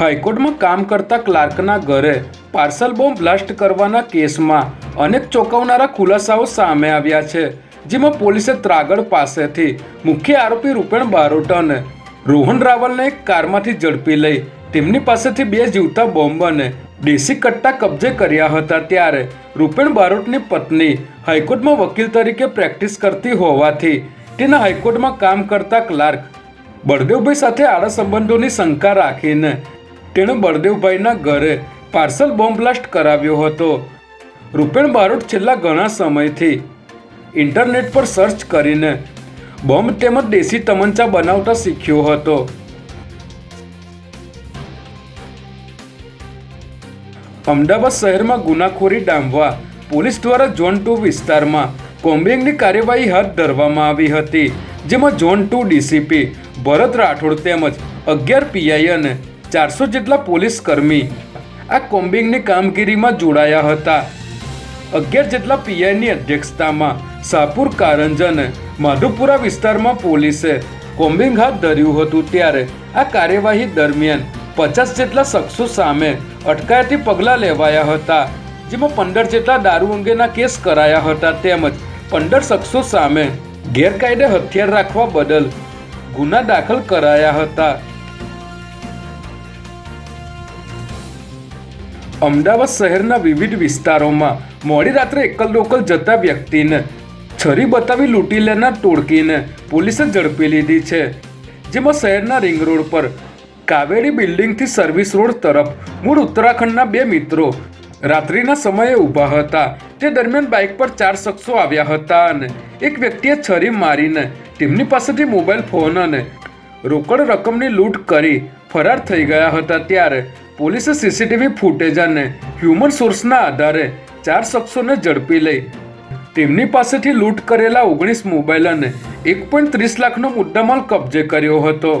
હાઈકોર્ટમાં કામ કરતા ક્લાર્કના ઘરે પાર્સલ બોમ્બ બ્લાસ્ટ કરવાના કેસમાં અનેક ચોંકાવનારા ખુલાસાઓ સામે આવ્યા છે, જેમાં પોલીસે ત્રાગડ પાસેથી મુખ્ય આરોપી રૂપેણ બારોટ અને રોહન રાવલને એક કારમાંથી ઝડપી લઈ તેમની પાસેથી બે જીવતા બોમ્બ અને દેશી કટ્ટા કબજે કર્યા હતા ત્યારે રૂપેણ બારોટની પત્ની હાઈકોર્ટમાં વકીલ તરીકે પ્રેક્ટિસ કરતી હોવાથી તેના હાઈકોર્ટમાં કામ કરતા ક્લાર્ક બળદેવભાઈ સાથે આડા સંબંધોની શંકા રાખીને તેણે બળદેવભાઈના ઘરે પાર્સલ બોમ્બ બ્લાસ્ટ કરાવ્યો હતો. રૂપેણ બારોટ છેલ્લા ઘણા સમયથી ઇન્ટરનેટ પર સર્ચ કરીને બોમ્બ તેમજ દેશી તમંચા બનાવતા શીખ્યો હતો. અમદાવાદ શહેરમાં ગુનાખોરી ડામવા પોલીસ દ્વારા ઝોન ટુ વિસ્તારમાં કોમ્બિંગની કાર્યવાહી હાથ ધરવામાં આવી હતી, જેમાં zone two DCP Bharat Rathod તેમજ અગિયાર પીઆઈ અને ચારસો જેટલા પોલીસ કર્મી આ કોમ્બિંગની કામગીરીમાં જોડાયા હતા. અગિયાર જેટલા પીઆઈની અધ્યક્ષતામાં સાપુર, કારંજ અને માધુપુરા વિસ્તારમાં પોલીસે કોમ્બિંગ હાથ ધર્યું હતું, ત્યારે આ કાર્યવાહી દરમિયાન પચાસ જેટલા શખ્સો સામે અટકાયતી પગલાં લેવાયા હતા, જેમાં પંદર જેટલા દારૂ અંગેના કેસ કરાયા હતા તેમજ પંદર શખ્સો સામે ગેરકાયદે હથિયાર રાખવા બદલ ગુના દાખલ કરાયા હતા. અમદાવાદ શહેરના વિવિધ વિસ્તારોમાં મોડી રાત્રે એકલ દોકલ જતા વ્યક્તિને છરી બતાવી લૂંટી લેનાર ટોળકીને પોલીસે ઝડપી લીધી છે, જેમાં શહેરના રિંગ રોડ પર કાવેરી બિલ્ડિંગથી સર્વિસ રોડ તરફ મૂળ ઉત્તરાખંડના બે મિત્રો રાત્રિના સમયે ઊભા હતા. તે દરમિયાન બાઇક પર ચાર શખ્સો આવ્યા હતા અને એક વ્યક્તિએ છરી મારીને તેમની પાસેથી મોબાઈલ ફોન અને રોકડ રકમની લૂંટ કરી ફરાર થઈ ગયા હતા. ત્યારે પોલીસે સીસીટીવી ફૂટેજ અને હ્યુમન સોર્સના આધારે ચાર શખ્સોને ઝડપી લઈ તેમની પાસેથી લૂંટ કરેલા ઓગણીસ મોબાઈલ અને એક પોઈન્ટ ત્રીસ લાખનો મુદ્દામાલ કબજે કર્યો હતો.